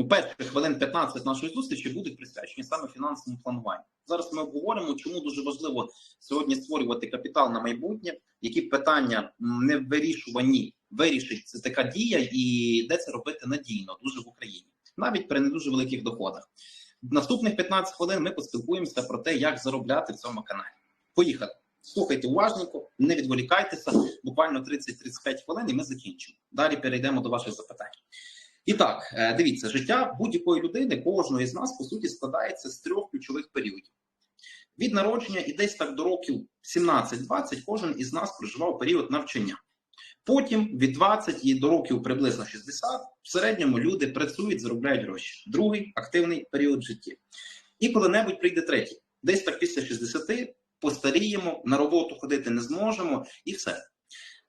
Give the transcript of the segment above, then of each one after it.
У перших хвилин 15 нашої зустрічі будуть присвячені саме фінансовому плануванню. Зараз ми обговоримо, чому дуже важливо сьогодні створювати капітал на майбутнє, які питання не вирішувані, вирішить це така дія, і де це робити надійно, дуже в Україні, навіть при не дуже великих доходах. Наступних 15 хвилин ми поспілкуємося про те, як заробляти в цьому каналі. Поїхали. Слухайте уважненько, не відволікайтеся. Буквально 30-35 хвилин, і ми закінчимо. Далі перейдемо до ваших запитань. І так, е, дивіться, життя будь-якої людини, кожної з нас, по суті, складається з трьох ключових періодів. Від народження і десь так до років 17-20 кожен із нас проживав період навчання. Потім від 20 і до років приблизно 60 в середньому люди працюють, заробляють гроші. Другий активний період в житті. І коли-небудь прийде третій. Десь так після 60 постаріємо, на роботу ходити не зможемо, і все.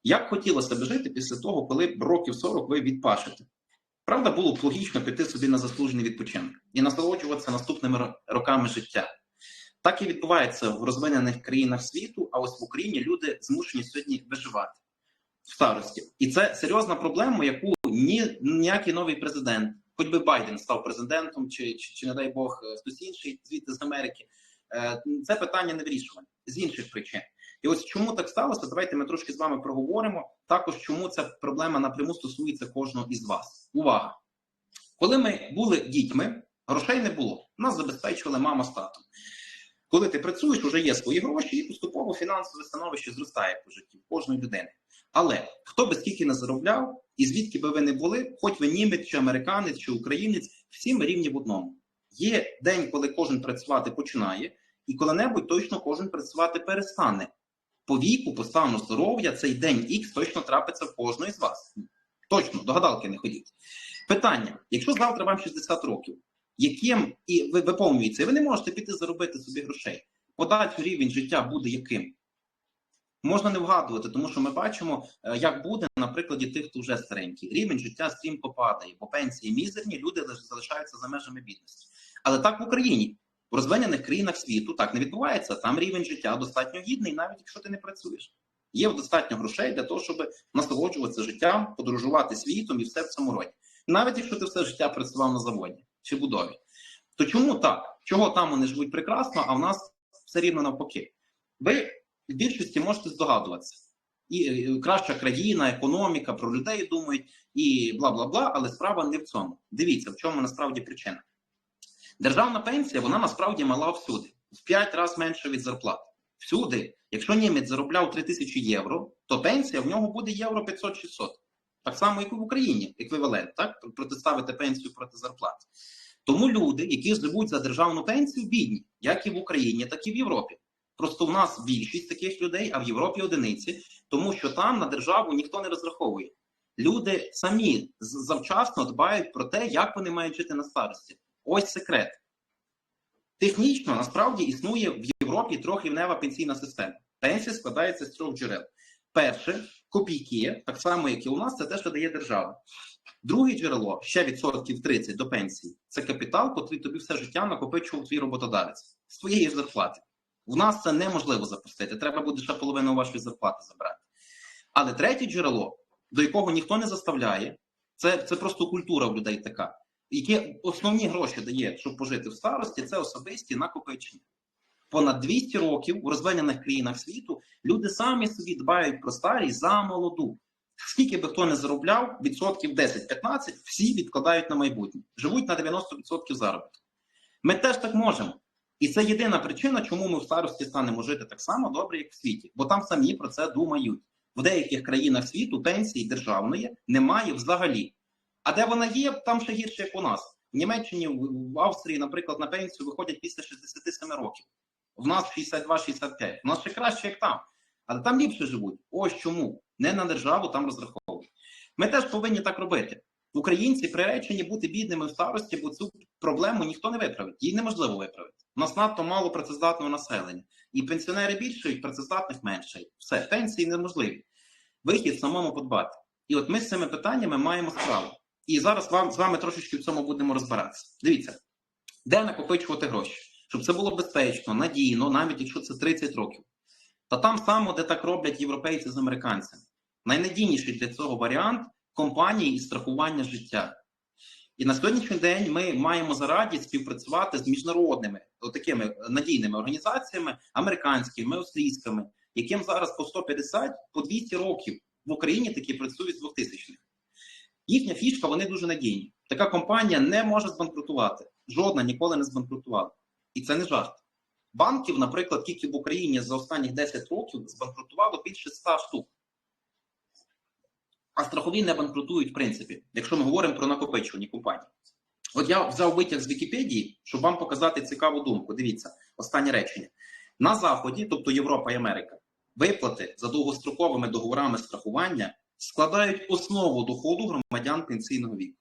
Як хотілося б жити після того, коли років 40 ви відпашете? Правда, було б логічно піти собі на заслужений відпочинок і насолоджуватися наступними роками життя. Так і відбувається в розвинених країнах світу, а ось в Україні люди змушені сьогодні виживати в старості. І це серйозна проблема, яку ні ніякий новий президент, хоч би Байден став президентом, чи, чи, чи не дай Бог, хтось інший звідти з Америки, е, це питання не вирішуване з інших причин. І ось чому так сталося? Давайте ми трошки з вами проговоримо. Також чому ця проблема напряму стосується кожного із вас. Увага! Коли ми були дітьми, грошей не було. Нас забезпечували мама з татом. Коли ти працюєш, вже є свої гроші, і поступово фінансове становище зростає по житті кожної людини. Але хто би скільки не заробляв, і звідки би ви не були, хоч ви німець, чи американець, чи українець, всі ми рівні в одному. Є день, коли кожен працювати починає, і коли-небудь точно кожен працювати перестане. По віку, по стану здоров'я, цей день Х точно трапиться в кожної з вас. Точно, до гадалки не ходіть. Питання: якщо завтра вам 60 років, яким і ви виповнюється, ви не можете піти заробити собі грошей, подальший рівень життя буде яким? Можна не вгадувати, тому що ми бачимо, як буде на прикладі тих, хто вже старенький. Рівень життя стрімко падає, бо пенсії мізерні, люди залишаються за межами бідності. Але так в Україні, в розвинених країнах світу, так не відбувається. Там рівень життя достатньо гідний, навіть якщо ти не працюєш. Є достатньо грошей для того, щоб насолоджуватися життям, подорожувати світом і все в цьому роді. Навіть якщо ти все життя працював на заводі чи будові. То чому так? Чого там вони живуть прекрасно, а в нас все рівно навпаки? Ви в більшості можете здогадуватися. І краща країна, економіка, про людей думають, і бла бла бла, але справа не в цьому. Дивіться, в чому насправді причина. Державна пенсія, вона насправді мала всюди, в 5 разів менше від зарплати. Всюди, якщо німець заробляв 3 тисячі євро, то пенсія в нього буде євро 500-600. Так само, як і в Україні, еквівалент, так? Протиставити пенсію проти зарплати. Тому люди, які живуть за державну пенсію, бідні, як і в Україні, так і в Європі. Просто в нас більшість таких людей, а в Європі одиниці, тому що там на державу ніхто не розраховує. Люди самі завчасно дбають про те, як вони мають жити на старості. Ось секрет. Технічно насправді існує в Європі трьохрівнева пенсійна система. Пенсія складається з трьох джерел. Перше копійки, так само, як і у нас, це те, що дає держава. Друге джерело ще відсотків 30 до пенсії це капітал, котрий тобі все життя накопичував твій роботодавець з твоєї зарплати. У нас це неможливо запустити. Треба буде ще половину вашої зарплати забрати. Але третє джерело, до якого ніхто не заставляє, це це просто культура в людей така. Які основні гроші дає, щоб пожити в старості, це особисті накопичення. Понад 200 років у розвинених країнах світу люди самі собі дбають про старість за молоду. Скільки би хто не заробляв, відсотків 10-15, всі відкладають на майбутнє, живуть на 90% заробітку. Ми теж так можемо. І це єдина причина, чому ми в старості станемо жити так само добре, як в світі, бо там самі про це думають. В деяких країнах світу пенсії державної немає взагалі. А де вона є, там ще гірше, як у нас. В Німеччині, в Австрії, наприклад, на пенсію виходять після 67 років. В нас 62-65. У нас ще краще, як там. Але там ліпше живуть. Ось чому. Не на державу там розраховують. Ми теж повинні так робити. Українці приречені бути бідними в старості, бо цю проблему ніхто не виправить. Її неможливо виправити. У нас надто мало працездатного населення. І пенсіонери більшають, працездатних менше. Все, пенсії неможливі. Вихід самому подбати. І от ми з цими питаннями маємо справу. І зараз вам з вами трошечки в цьому будемо розбиратися. Дивіться, де накопичувати гроші, щоб це було безпечно, надійно, навіть якщо це 30 років. Та там само, де так роблять європейці з американцями. Найнадійніший для цього варіант компанії і страхування життя. І на сьогоднішній день ми маємо за радість співпрацювати з міжнародними такими надійними організаціями, американськими, австрійськими, яким зараз по 150, по 200 років в Україні такі працюють з 2000-х. Їхня фішка, вони дуже надійні. Така компанія не може збанкрутувати. Жодна ніколи не збанкрутувала. І це не жарт. Банків, наприклад, тільки в Україні за останні 10 років збанкрутувало більше 100 штук. А страхові не банкрутують, в принципі, якщо ми говоримо про накопичувані компанії. От я взяв витяг з Вікіпедії, щоб вам показати цікаву думку. Дивіться, останнє речення. На Заході, тобто Європа і Америка, виплати за довгостроковими договорами страхування складають основу доходу громадян пенсійного віку.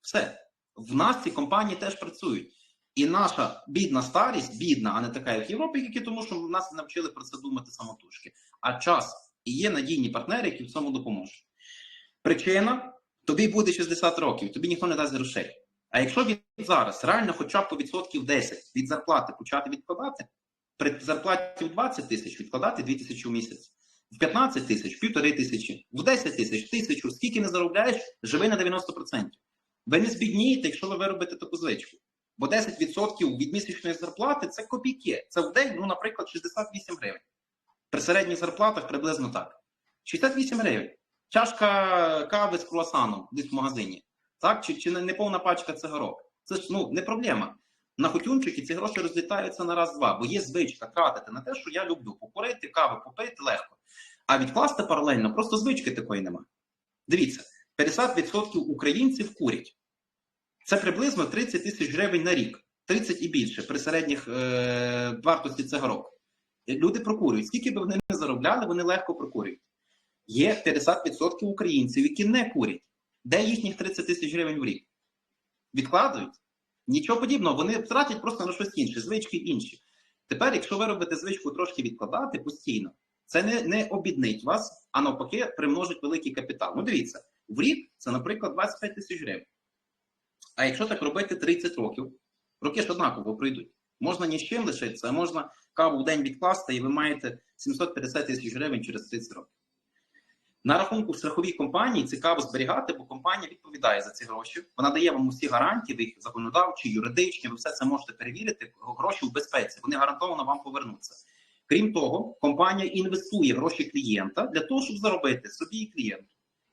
Все. В нас ці компанії теж працюють. І наша бідна старість, бідна, а не така, як в Європі, тільки тому, що в нас навчили про це думати самотужки. А час і є надійні партнери, які в цьому допоможуть. Причина: тобі буде 60 років, тобі ніхто не дасть грошей. А якщо від зараз реально хоча б по відсотків 10 від зарплати почати відкладати, при зарплаті в 20 тисяч відкладати 2 тисячі в місяць, в 15 тисяч, півтори тисячі, в 10 тисяч, тисячу, скільки не заробляєш, живи на 90%. Ви не збіднієте, якщо ви виробите таку звичку. Бо 10% від місячної зарплати це копійки. Це в день, ну, наприклад, 68 гривень. При середніх зарплатах приблизно так. 68 гривень. Чашка кави з круасаном десь в магазині. Так? Чи, чи не, повна пачка цигарок. Це ж ну, не проблема. На хотюнчики ці гроші розлітаються на раз-два, бо є звичка тратити на те, що я люблю. Покурити, кави попити легко. А відкласти паралельно просто звички такої нема. Дивіться, 50% українців курять. Це приблизно 30 тисяч гривень на рік, 30 і більше при середніх е- вартості цигарок. Люди прокурюють. Скільки б вони не заробляли, вони легко прокурюють. Є 50% українців, які не курять. Де їхніх 30 тисяч гривень в рік? Відкладають? Нічого подібного, вони втратять просто на щось інше, звички інші. Тепер, якщо ви робите звичку трошки відкладати постійно, це не, не обіднить вас, а навпаки, примножить великий капітал. Ну, дивіться, в рік це, наприклад, 25 тисяч гривень. А якщо так робити 30 років, роки ж однаково пройдуть. Можна ні з чим лишитися, а можна каву в день відкласти, і ви маєте 750 тисяч гривень через 30 років. На рахунку страховій компанії цікаво зберігати, бо компанія відповідає за ці гроші. Вона дає вам усі гарантії, ви їх законодавчі, юридичні, ви все це можете перевірити. Гроші в безпеці, вони гарантовано вам повернуться. Крім того, компанія інвестує гроші клієнта для того, щоб заробити собі і клієнту.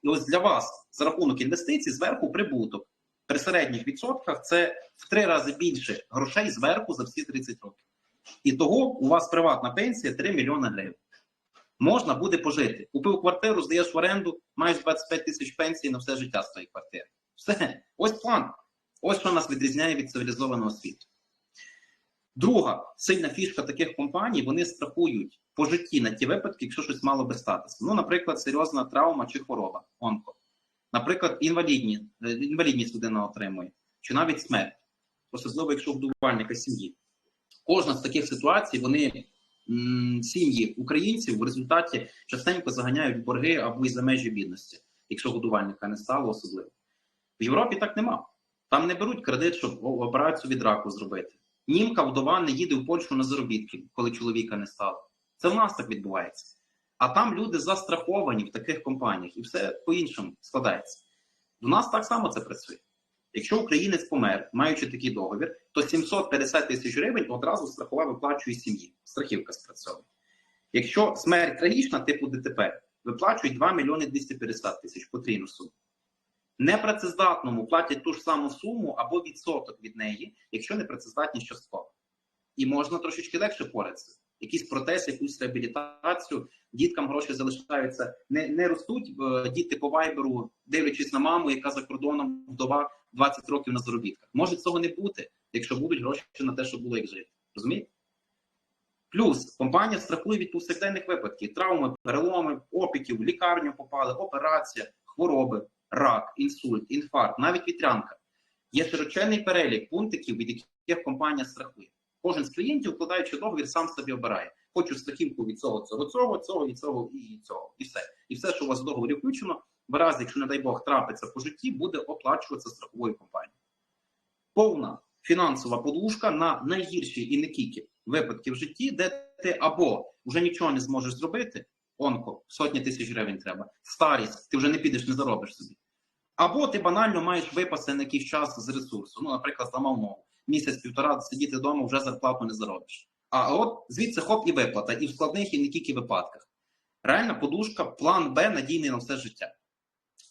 І ось для вас за рахунок інвестицій зверху прибуток. При середніх відсотках це в три рази більше грошей зверху за всі 30 років. І того у вас приватна пенсія 3 мільйони гривень. Можна буде пожити. Купив квартиру, здаєш в оренду, маєш 25 тисяч пенсії на все життя з тої квартири. Все, ось план. Ось що нас відрізняє від цивілізованого світу. Друга сильна фішка таких компаній, вони страхують по житті на ті випадки, якщо щось мало би статися. Ну, наприклад, серйозна травма чи хвороба, онко. Наприклад, інвалідні, інвалідність людина отримує, чи навіть смерть, особливо якщо вдувальника сім'ї. Кожна з таких ситуацій, вони сім'ї українців в результаті частенько заганяють борги або й за межі бідності, якщо годувальника не стало особливо. В Європі так нема. Там не беруть кредит, щоб операцію від раку зробити. Німка вдова не їде в Польщу на заробітки, коли чоловіка не стало. Це в нас так відбувається. А там люди застраховані в таких компаніях, і все по-іншому складається. У нас так само це працює. Якщо українець помер, маючи такий договір, то 750 тисяч гривень одразу страхова виплачує сім'ї. Страхівка спрацьовує. Якщо смерть трагічна, типу ДТП, виплачують 2 мільйони 250 тисяч потрійну суму. Непрацездатному платять ту ж саму суму або відсоток від неї, якщо непрацездатність частково. І можна трошечки легше поратися. Якийсь протез, якусь реабілітацію, діткам гроші залишаються, не не ростуть е, діти по вайберу, дивлячись на маму, яка за кордоном вдова 20 років на заробітках. Може цього не бути, якщо будуть гроші на те, що було як жити. Розумієте? Плюс компанія страхує від повсякденних випадків: травми, переломи, опіків, в лікарню попали, операція, хвороби, рак, інсульт, інфаркт, навіть вітрянка. Є широченний перелік пунктиків, від яких компанія страхує. Кожен з клієнтів, вкладаючи договір, сам собі обирає. Хочу страхівку від цього, цього, цього, цього і цього і цього. І все. І все, що у вас в договорі включено, в разі, якщо, не дай Бог, трапиться по житті, буде оплачуватися страховою компанією. Повна фінансова подушка на найгірші і не тільки випадки в житті, де ти або вже нічого не зможеш зробити, онко, сотні тисяч гривень треба, старість, ти вже не підеш, не заробиш собі. Або ти банально маєш випасти на якийсь час з ресурсу. Ну, наприклад, зламав ногу. Місяць-півтора сидіти вдома, вже зарплату не заробиш. А от звідси хоп і виплата, і в складних, і не тільки випадках. Реальна подушка, план Б надійний на все життя.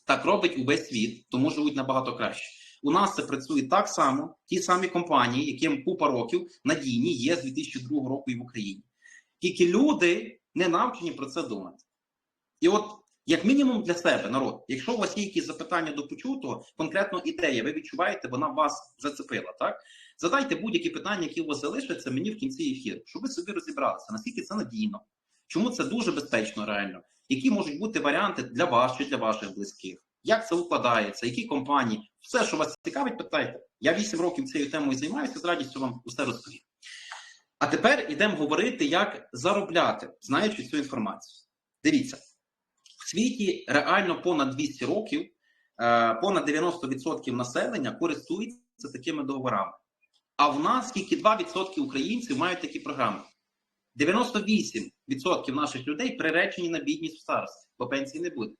Так робить увесь світ, тому живуть набагато краще. У нас це працює так само, ті самі компанії, яким купа років надійні є з 2002 року і в Україні. Тільки люди не навчені про це думати. І от, як мінімум для себе, народ, якщо у вас є якісь запитання до почутого, конкретно ідея, ви відчуваєте, вона вас зацепила, так? Задайте будь-які питання, які у вас залишаться мені в кінці ефіру, щоб ви собі розібралися, наскільки це надійно, чому це дуже безпечно реально, які можуть бути варіанти для вас чи для ваших близьких, як це укладається, які компанії, все, що вас цікавить, питайте. Я 8 років цією темою займаюся, з радістю вам усе розповім. А тепер йдемо говорити, як заробляти, знаючи цю інформацію. Дивіться, в світі реально понад 200 років, е, понад 90% населення користуються такими договорами. А в нас тільки 2% українців мають такі програми. 98% наших людей приречені на бідність в старості, бо пенсії не буде.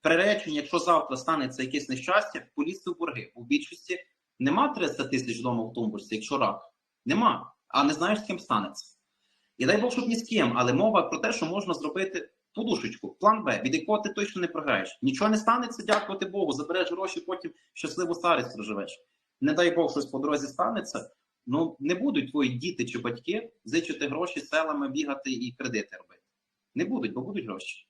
Приречені, якщо завтра станеться якесь нещастя, полізти в борги. У більшості нема 300 тисяч вдома в тумбурці, якщо рак. Нема. А не знаєш, з ким станеться. І дай Бог, щоб ні з ким, але мова про те, що можна зробити подушечку, план Б, від якого ти точно не програєш. Нічого не станеться, дякувати Богу, забереш гроші, потім щасливу старість проживеш. Не дай Бог, щось по дорозі станеться. Ну не будуть твої діти чи батьки зичити гроші селами бігати і кредити робити. Не будуть, бо будуть гроші.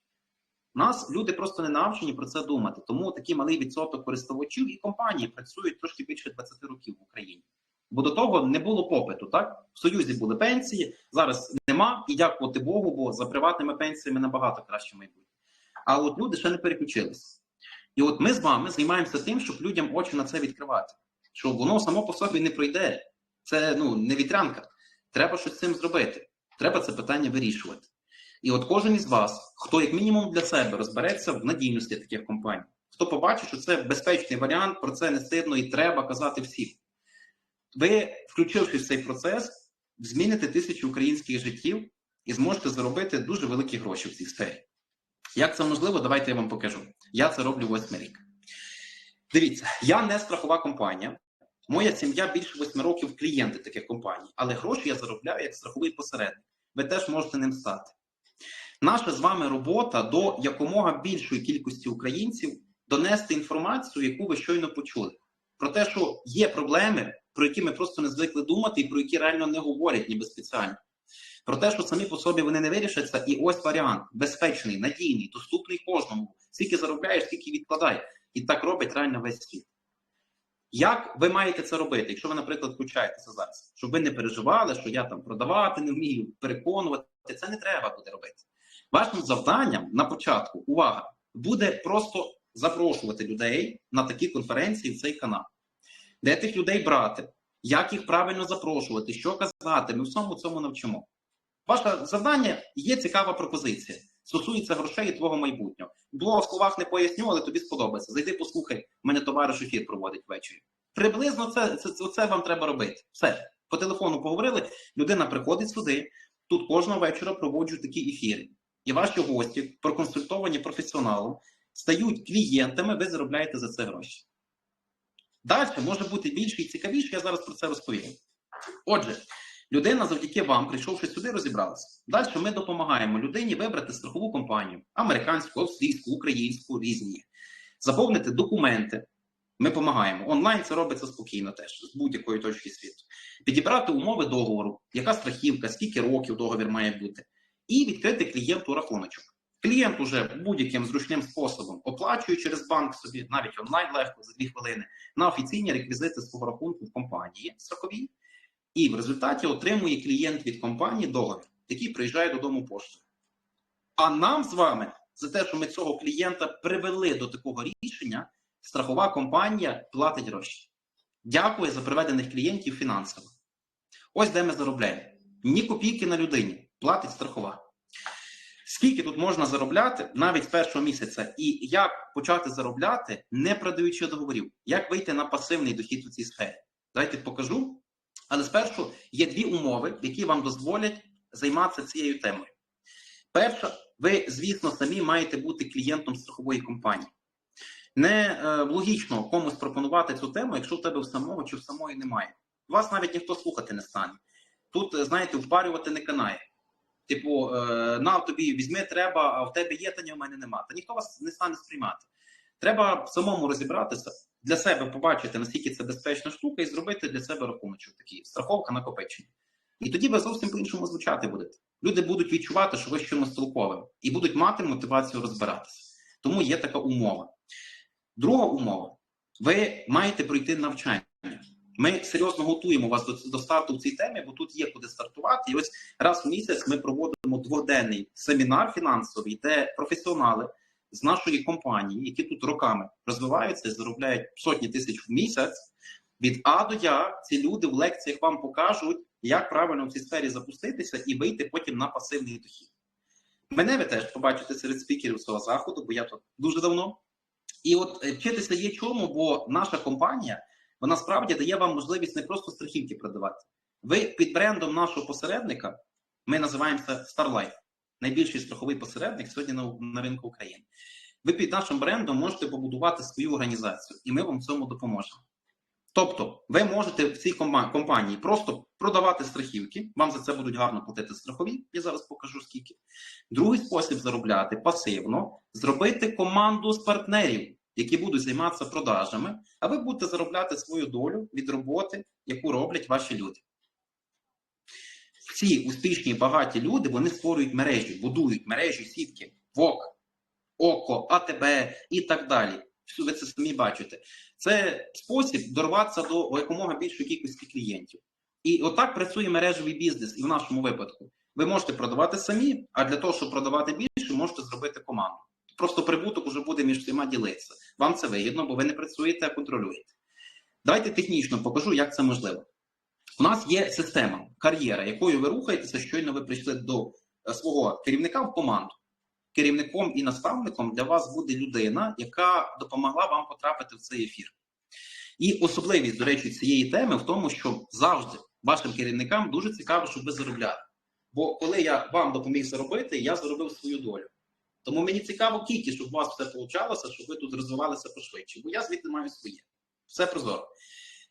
Нас люди просто не навчені про це думати. Тому такий малий відсоток користувачів і компанії працюють трошки більше 20 років в Україні. Бо до того не було попиту. Так в Союзі були пенсії, зараз нема, і дякувати Богу, бо за приватними пенсіями набагато краще майбутнє. А от люди ще не переключилися. І от ми з вами займаємося тим, щоб людям очі на це відкривати. Що воно само по собі не пройде. Це ну не вітрянка. Треба щось з цим зробити. Треба це питання вирішувати. І от кожен із вас, хто як мінімум для себе розбереться в надійності таких компаній, хто побачить, що це безпечний варіант, про це не стидно і треба казати всім. Ви, включившись в цей процес, зміните тисячі українських життів і зможете заробити дуже великі гроші в цій сфері. Як це можливо, давайте я вам покажу. Я це роблю восьмий рік. Дивіться, я не страхова компанія. Моя сім'я більше восьми років клієнти таких компаній, але гроші я заробляю як страховий посередник. Ви теж можете ним стати. Наша з вами робота до якомога більшої кількості українців донести інформацію, яку ви щойно почули, про те, що є проблеми, про які ми просто не звикли думати, і про які реально не говорять, ніби спеціально. Про те, що самі по собі вони не вирішаться, і ось варіант безпечний, надійний, доступний кожному. Скільки заробляєш, скільки відкладай. І так робить реально весь світ. Як ви маєте це робити, якщо ви, наприклад, включаєтеся зараз, щоб ви не переживали, що я там продавати не вмію, переконувати, це не треба буде робити. Вашим завданням на початку, увага, буде просто запрошувати людей на такі конференції в цей канал, де тих людей брати, як їх правильно запрошувати, що казати, ми всьому цьому навчимо. Ваше завдання є цікава пропозиція. Стосується грошей і твого майбутнього. Було в словах не поясню, але тобі сподобається. Зайди, послухай, мене товариш ефір проводить ввечері. Приблизно це, це, це вам треба робити. Все. По телефону поговорили, людина приходить сюди. Тут кожного вечора проводжу такі ефіри. І ваші гості, проконсультовані професіоналом, стають клієнтами, ви заробляєте за це гроші. Далі може бути більше і цікавіше, я зараз про це розповім. Отже, людина завдяки вам, прийшовши сюди, розібралася. Далі ми допомагаємо людині вибрати страхову компанію американську, австрійську, українську, різні, заповнити документи. Ми допомагаємо. Онлайн це робиться спокійно теж, з будь-якої точки світу. Підібрати умови договору, яка страхівка, скільки років договір має бути, і відкрити клієнту рахуночок. Клієнт уже будь-яким зручним способом оплачує через банк собі, навіть онлайн легко за дві хвилини, на офіційні реквізити свого рахунку в компанії страховій, і в результаті отримує клієнт від компанії договір, який приїжджає додому поштою. А нам з вами за те, що ми цього клієнта привели до такого рішення, страхова компанія платить гроші. Дякую за приведених клієнтів фінансово. Ось де ми заробляємо. Ні копійки на людині платить страхова. Скільки тут можна заробляти навіть з першого місяця, і як почати заробляти, не продаючи договорів, як вийти на пасивний дохід у цій сфері? Давайте покажу. Але спершу є дві умови, які вам дозволять займатися цією темою. Перша, ви, звісно, самі маєте бути клієнтом страхової компанії. Не е, логічно комусь пропонувати цю тему, якщо в тебе в самого чи в самої немає. Вас навіть ніхто слухати не стане. Тут, е, знаєте, впарювати не канає. Типу, е, на тобі візьми, треба, а в тебе є, та ні, в мене нема. Та ніхто вас не стане сприймати. Треба самому розібратися, для себе побачити, наскільки це безпечна штука, і зробити для себе рахуночок такий страховка накопичення. І тоді ви зовсім по-іншому звучати будете. Люди будуть відчувати, що ви з чимось толковим, і будуть мати мотивацію розбиратися. Тому є така умова. Друга умова: ви маєте пройти навчання. Ми серйозно готуємо вас до, до старту в цій темі, бо тут є куди стартувати. І ось раз в місяць ми проводимо дводенний семінар фінансовий, де професіонали з нашої компанії, які тут роками розвиваються і заробляють сотні тисяч в місяць. Від А до Я ці люди в лекціях вам покажуть, як правильно в цій сфері запуститися і вийти потім на пасивний дохід. Мене ви теж побачите серед спікерів цього заходу, бо я тут дуже давно. І от е, вчитися є чому, бо наша компанія вона справді дає вам можливість не просто страхівки продавати. Ви під брендом нашого посередника, ми називаємося StarLife, найбільший страховий посередник сьогодні на, на ринку України. Ви під нашим брендом можете побудувати свою організацію, і ми вам в цьому допоможемо. Тобто, ви можете в цій компанії просто продавати страхівки, вам за це будуть гарно платити страхові. Я зараз покажу скільки. Другий спосіб заробляти пасивно зробити команду з партнерів, які будуть займатися продажами, а ви будете заробляти свою долю від роботи, яку роблять ваші люди. Ці успішні багаті люди вони створюють мережі, будують мережі, сітки, ВОК, ОКО, АТБ і так далі. Ви це самі бачите. Це спосіб дорватися до якомога більшої кількості клієнтів. І отак працює мережевий бізнес, і в нашому випадку. Ви можете продавати самі, а для того, щоб продавати більше, можете зробити команду. Просто прибуток уже буде між всіма ділитися. Вам це вигідно, бо ви не працюєте, а контролюєте. Давайте технічно покажу, як це можливо. У нас є система, кар'єра, якою ви рухаєтеся, щойно ви прийшли до е, свого керівника в команду. Керівником і наставником для вас буде людина, яка допомогла вам потрапити в цей ефір. І особливість, до речі, цієї теми в тому, що завжди вашим керівникам дуже цікаво, щоб ви заробляли. Бо коли я вам допоміг заробити, я заробив свою долю. Тому мені цікаво тільки, щоб у вас все получалося, щоб ви тут розвивалися пошвидше. Бо я звідти маю своє. Все прозоро.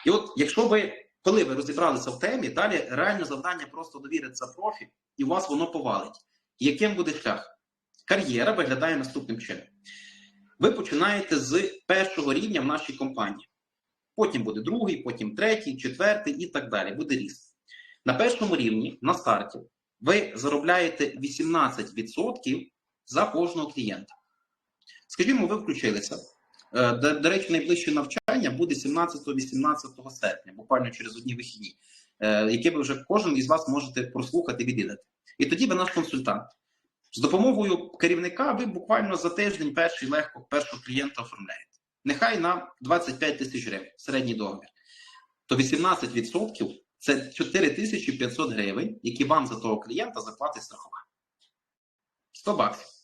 І от, якщо ви, коли ви розібралися в темі, далі реальне завдання просто довіритися профі, і у вас воно повалить. Яким буде шлях? Кар'єра виглядає наступним чином. Ви починаєте з першого рівня в нашій компанії. Потім буде другий, потім третій, четвертий і так далі. Буде ріст. На першому рівні, на старті, ви заробляєте 18% за кожного клієнта. Скажімо, ви включилися. Е, До, до речі, найближче навчання буде 17-18 серпня, буквально через одні вихідні, е, яке ви вже кожен із вас можете прослухати, відвідати. І тоді ви наш консультант. З допомогою керівника ви буквально за тиждень перший легко першого клієнта оформляєте. Нехай на 25 тисяч гривень середній договір. То 18% це 4500 гривень, які вам за того клієнта заплатить страхова. 100 баксів.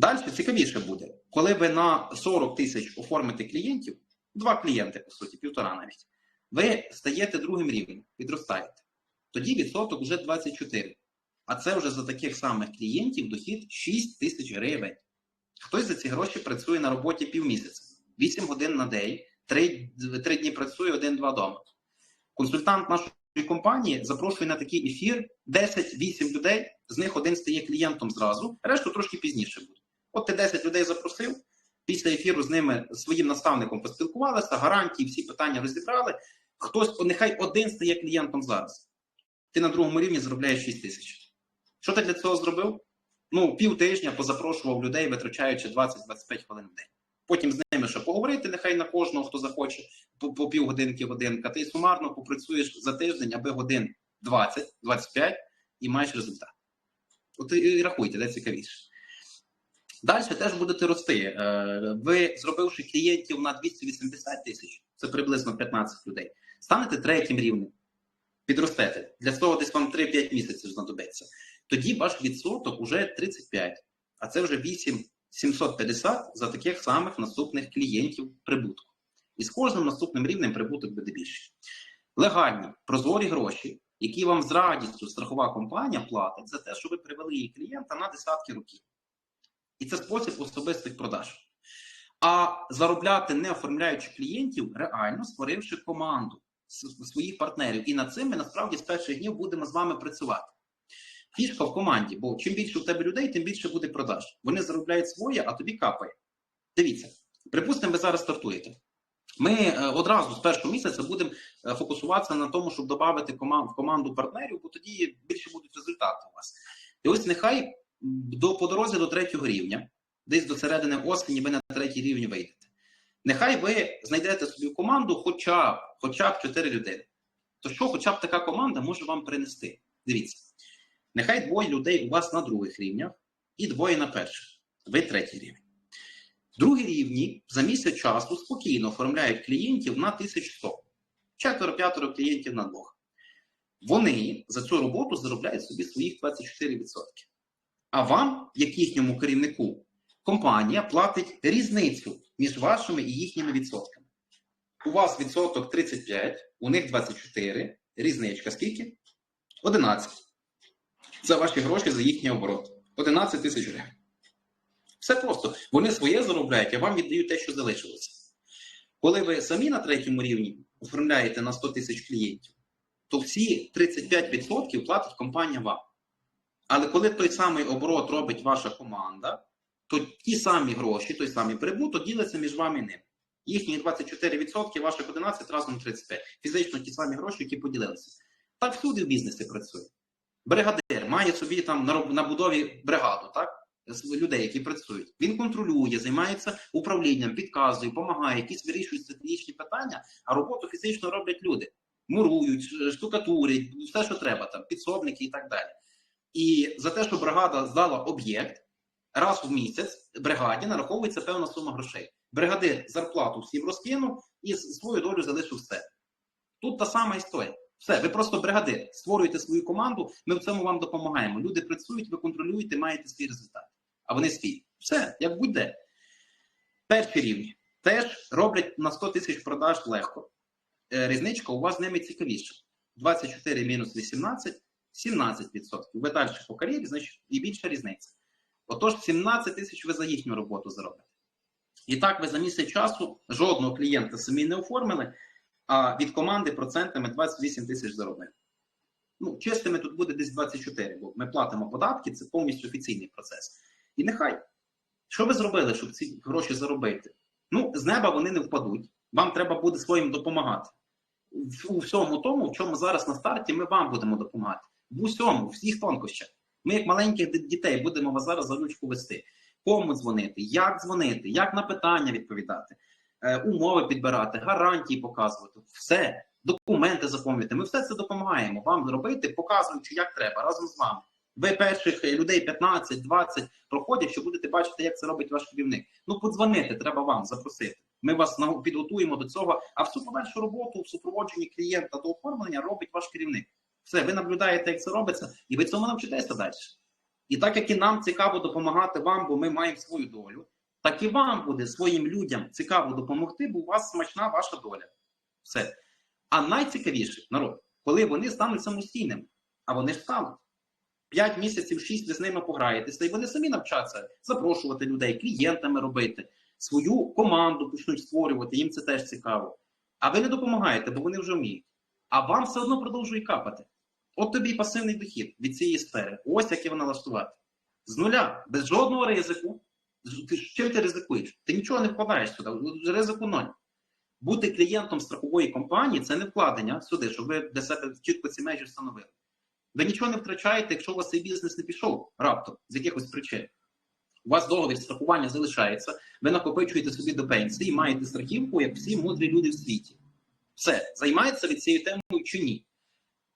Далі цікавіше буде, коли ви на 40 тисяч оформите клієнтів, два клієнти, по суті, півтора навіть, ви стаєте другим рівнем, підростаєте. Тоді відсоток вже 24. А це вже за таких самих клієнтів дохід 6 тисяч гривень. Хтось за ці гроші працює на роботі півмісяця, 8 годин на день, 3, 3 дні працює, 1-2 дома. Консультант нашої компанії запрошує на такий ефір 10-8 людей, з них один стає клієнтом зразу, решту трошки пізніше буде. От ти 10 людей запросив, після ефіру з ними своїм наставником поспілкувалися, гарантії, всі питання розібрали. Хтось, нехай один стає клієнтом зараз. Ти на другому рівні заробляєш 6 тисяч. Що ти для цього зробив? Ну, пів тижня позапрошував людей, витрачаючи 20-25 хвилин в день. Потім з ними ще поговорити, нехай на кожного, хто захоче, по, по півгодинки, годинка. Ти сумарно попрацюєш за тиждень, аби годин 20-25 і маєш результат. От і рахуйте, де цікавіше. Далі теж будете рости. Е, Ви, зробивши клієнтів на 280 тисяч, це приблизно 15 людей, станете третім рівнем. Підростете. Для цього десь вам 3-5 місяців знадобиться. Тоді ваш відсоток уже 35, а це вже 8 750 за таких самих наступних клієнтів прибутку. І з кожним наступним рівнем прибуток буде більший. Легальні, прозорі гроші, які вам з радістю страхова компанія платить за те, що ви привели її клієнта на десятки років. І це спосіб особистих продаж. а заробляти не оформляючи клієнтів, реально створивши команду своїх партнерів. І над цим ми насправді з перших днів будемо з вами працювати. Фішка в команді, бо чим більше у тебе людей, тим більше буде продаж. Вони заробляють своє, а тобі капає. Дивіться, припустимо, ви зараз стартуєте. Ми е, одразу з першого місяця будемо е, фокусуватися на тому, щоб додати в команду партнерів, бо тоді більше будуть результати у вас. І ось нехай до, по дорозі до третього рівня, десь до середини осені, ви на третій рівень вийдете. Нехай ви знайдете собі команду хоча б, хоча б 4 людини. То що хоча б така команда може вам принести? Дивіться, нехай двоє людей у вас на других рівнях і двоє на перших. Ви третій рівень. Другі рівні за місяць часу спокійно оформляють клієнтів на 1100. Четверо-п'ятеро клієнтів на двох. Вони за цю роботу заробляють собі своїх 24%. А вам, як їхньому керівнику, компанія платить різницю між вашими і їхніми відсотками. У вас відсоток 35, у них 24. Різничка скільки? 11. Це ваші гроші за їхній оборот. 11 тисяч гривень. Все просто. Вони своє заробляють, а вам віддають те, що залишилося. Коли ви самі на третьому рівні оформляєте на 100 тисяч клієнтів, то всі 35% платить компанія вам. Але коли той самий оборот робить ваша команда, то ті самі гроші, той самий прибуток ділиться між вами і ним. Їхні 24%, ваших 11 разом 35. Фізично ті самі гроші, які поділилися. Так всюди в бізнесі працює. Бригадир має собі там на, будові бригаду, так? людей, які працюють. Він контролює, займається управлінням, підказує, допомагає, якісь вирішують стратегічні питання, а роботу фізично роблять люди. Мурують, штукатурять, все, що треба, там, підсобники і так далі. І за те, що бригада здала об'єкт, раз в місяць бригаді нараховується певна сума грошей. Бригадир зарплату всім розкинув і свою долю залишив все. Тут та сама історія. Все, ви просто бригадир, створюєте свою команду, ми в цьому вам допомагаємо. Люди працюють, ви контролюєте, маєте свій результат. А вони свій. Все, як будь-де. Перші рівні теж роблять на 100 тисяч продаж легко. Е, Різничка у вас з ними цікавіша. 24 мінус 18 17%. Ви далі по кар'єрі, значить і більша різниця. Отож, 17 тисяч ви за їхню роботу заробите. І так ви за місяць часу жодного клієнта самі не оформили, а від команди процентами 28 тисяч заробили. Ну, чистими тут буде десь 24, бо ми платимо податки, це повністю офіційний процес. І нехай. Що ви зробили, щоб ці гроші заробити? Ну, з неба вони не впадуть. Вам треба буде своїм допомагати. У всьому тому, в чому зараз на старті, ми вам будемо допомагати. В усьому, в всіх тонкощах. Ми, як маленьких дітей, будемо вас зараз за ручку вести. Кому дзвонити, як дзвонити, як на питання відповідати, е, умови підбирати, гарантії показувати. Все, документи заповнювати. Ми все це допомагаємо вам робити, показуючи, як треба разом з вами. Ви перших е, людей 15-20 проходять, що будете бачити, як це робить ваш керівник. Ну, подзвонити треба вам, запросити. Ми вас підготуємо до цього. А всю подальшу роботу в супроводженні клієнта до оформлення робить ваш керівник. Все, ви наблюдаєте, як це робиться, і ви цьому навчитеся далі. І так як і нам цікаво допомагати вам, бо ми маємо свою долю, так і вам буде своїм людям цікаво допомогти, бо у вас смачна ваша доля. Все. А найцікавіше, народ, коли вони стануть самостійними, а вони ж стануть. 5 місяців, 6 ви з ними пограєтеся, і вони самі навчаться запрошувати людей, клієнтами робити, свою команду почнуть створювати, їм це теж цікаво. А ви не допомагаєте, бо вони вже вміють. А вам все одно продовжує капати. От тобі пасивний дохід від цієї сфери. Ось як його налаштувати. З нуля, без жодного ризику. Чим ти ризикуєш? Ти нічого не вкладаєш сюди, ризику ноль. Бути клієнтом страхової компанії це не вкладення сюди, щоб ви для себе чітко ці межі встановили. Ви нічого не втрачаєте, якщо у вас цей бізнес не пішов раптом з якихось причин. У вас договір страхування залишається, ви накопичуєте собі до пенсії, маєте страхівку, як всі мудрі люди в світі. Все, займається від цією темою чи ні.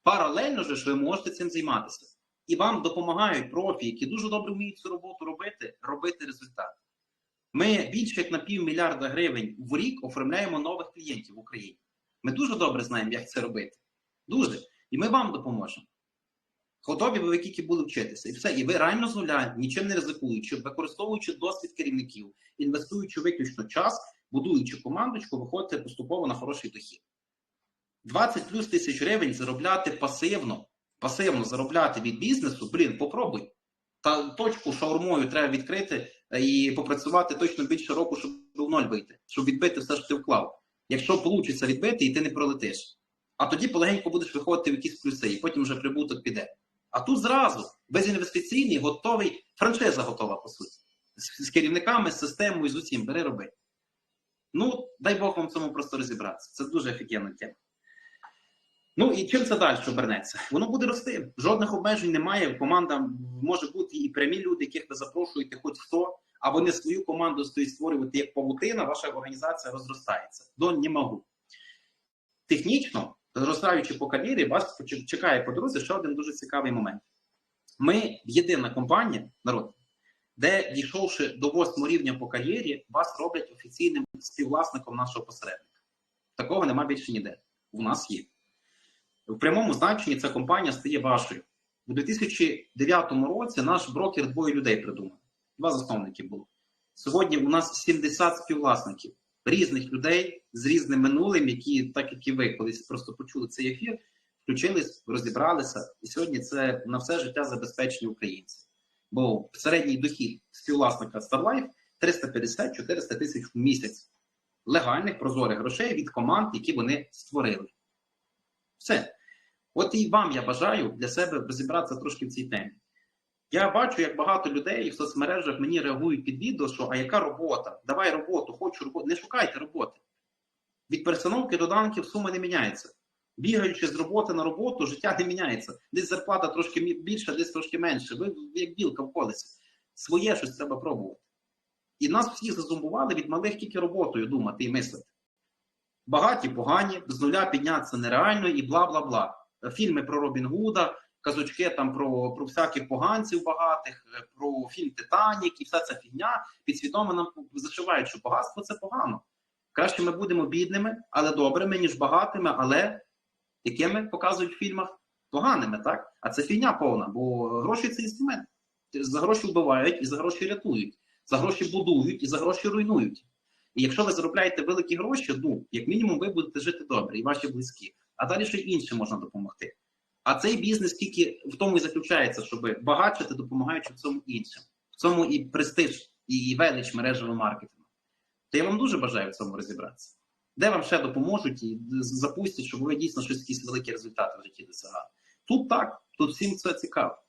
Паралельно же ж ви можете цим займатися. І вам допомагають профі, які дуже добре вміють цю роботу робити, робити результат. Ми більше як на півмільярда гривень в рік оформляємо нових клієнтів в Україні. Ми дуже добре знаємо, як це робити. Дуже. І ми вам допоможемо. Готові ви які були вчитися. І все. І ви реально з нуля, нічим не ризикуючи, використовуючи досвід керівників, інвестуючи виключно час, будуючи командочку, виходите поступово на хороший дохід. 20 плюс тисяч гривень заробляти пасивно, пасивно заробляти від бізнесу, блін, попробуй. Та точку шаурмою треба відкрити е, і попрацювати точно більше року, щоб в ноль вийти, щоб відбити все, що ти вклав. Якщо вийде відбити, і ти не пролетиш. А тоді полегенько будеш виходити в якісь плюси, і потім вже прибуток піде. А тут зразу безінвестиційний, готовий, франшиза готова, по суті. З, з керівниками, з системою, з усім, бери роби. Ну, дай Бог вам в цьому просто розібратися. Це дуже офігенна тема. Ну і чим це далі обернеться? Воно буде рости. Жодних обмежень немає. Команда може бути і прямі люди, яких ви запрошуєте, хоч хто, а вони свою команду стоїть створювати як павутина, ваша організація розростається. До не можу. Технічно, зростаючи по кар'єрі, вас чекає по дорозі ще один дуже цікавий момент. Ми єдина компанія, народ, де, дійшовши до восьмого рівня по кар'єрі, вас роблять офіційним співвласником нашого посередника. Такого нема більше ніде. У нас є. В прямому значенні ця компанія стає вашою. У 2009 році наш брокер двоє людей придумав. Два засновники було. Сьогодні у нас 70 співвласників різних людей з різним минулим, які, так як і ви, колись просто почули цей ефір, включились, розібралися, і сьогодні це на все життя забезпечені українці. Бо середній дохід співвласника StarLife 350-400 тисяч в місяць легальних прозорих грошей від команд, які вони створили. Все. От і вам я бажаю для себе розібратися трошки в цій темі. Я бачу, як багато людей в соцмережах мені реагують під відео, що а яка робота? Давай роботу, хочу роботу. Не шукайте роботи. Від перестановки до данків сума не міняється. Бігаючи з роботи на роботу, життя не міняється. Десь зарплата трошки більша, десь трошки менше. Ви як білка в колесі. Своє щось треба пробувати. І нас всіх зазумбували від малих тільки роботою думати і мислити. Багаті, погані, з нуля піднятися нереально і бла бла бла. Фільми про Робін Гуда, казочки там про про всяких поганців багатих, про фільм Титанік і вся ця фігня підсвідомо нам зашивають, що багатство це погано. Краще ми будемо бідними, але добрими, ніж багатими, але якими показують в фільмах поганими, так? А це фігня повна, бо гроші це інструмент. За гроші вбивають і за гроші рятують, за гроші будують і за гроші руйнують. І якщо ви заробляєте великі гроші, ну, як мінімум, ви будете жити добре, і ваші близькі. А далі ще й іншим можна допомогти. А цей бізнес тільки в тому і заключається, щоб багачити, допомагаючи в цьому іншим. В цьому і престиж, і велич мережевого маркетингу. То я вам дуже бажаю в цьому розібратися. Де вам ще допоможуть і запустять, щоб ви дійсно щось якісь великі результати в житті досягали. Тут так, тут всім це цікаво.